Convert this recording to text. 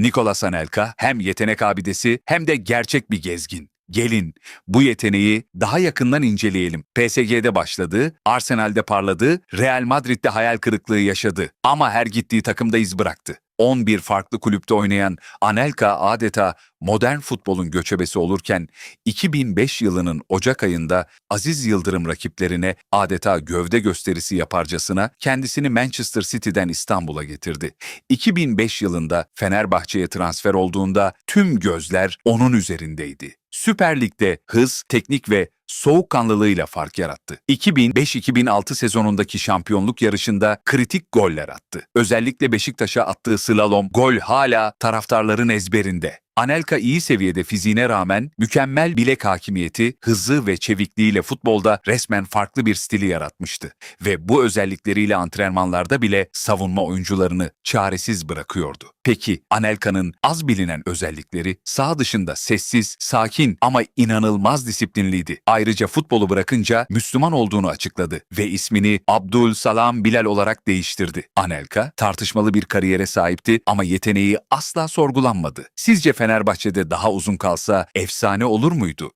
Nicolas Anelka hem yetenek abidesi hem de gerçek bir gezgin. Gelin bu yeteneği daha yakından inceleyelim. PSG'de başladı, Arsenal'de parladı, Real Madrid'de hayal kırıklığı yaşadı. Ama her gittiği takımda iz bıraktı. 11 farklı kulüpte oynayan Anelka adeta modern futbolun göçebesi olurken 2005 yılının Ocak ayında Aziz Yıldırım rakiplerine adeta gövde gösterisi yaparcasına kendisini Manchester City'den İstanbul'a getirdi. 2005 yılında Fenerbahçe'ye transfer olduğunda tüm gözler onun üzerindeydi. Süper Lig'de hız, teknik ve soğukkanlılığıyla fark yarattı. 2005-2006 sezonundaki şampiyonluk yarışında kritik goller attı. Özellikle Beşiktaş'a attığı slalom gol hala taraftarların ezberinde. Anelka iyi seviyede fiziğine rağmen mükemmel bilek hakimiyeti, hızı ve çevikliğiyle futbolda resmen farklı bir stili yaratmıştı. Ve bu özellikleriyle antrenmanlarda bile savunma oyuncularını çaresiz bırakıyordu. Peki Anelka'nın az bilinen özellikleri sağ dışında sessiz, sakin ama inanılmaz disiplinliydi. Ayrıca futbolu bırakınca Müslüman olduğunu açıkladı ve ismini Abdul Salam Bilal olarak değiştirdi. Anelka tartışmalı bir kariyere sahipti ama yeteneği asla sorgulanmadı. Sizce Fenerbahçe'de daha uzun kalsa efsane olur muydu?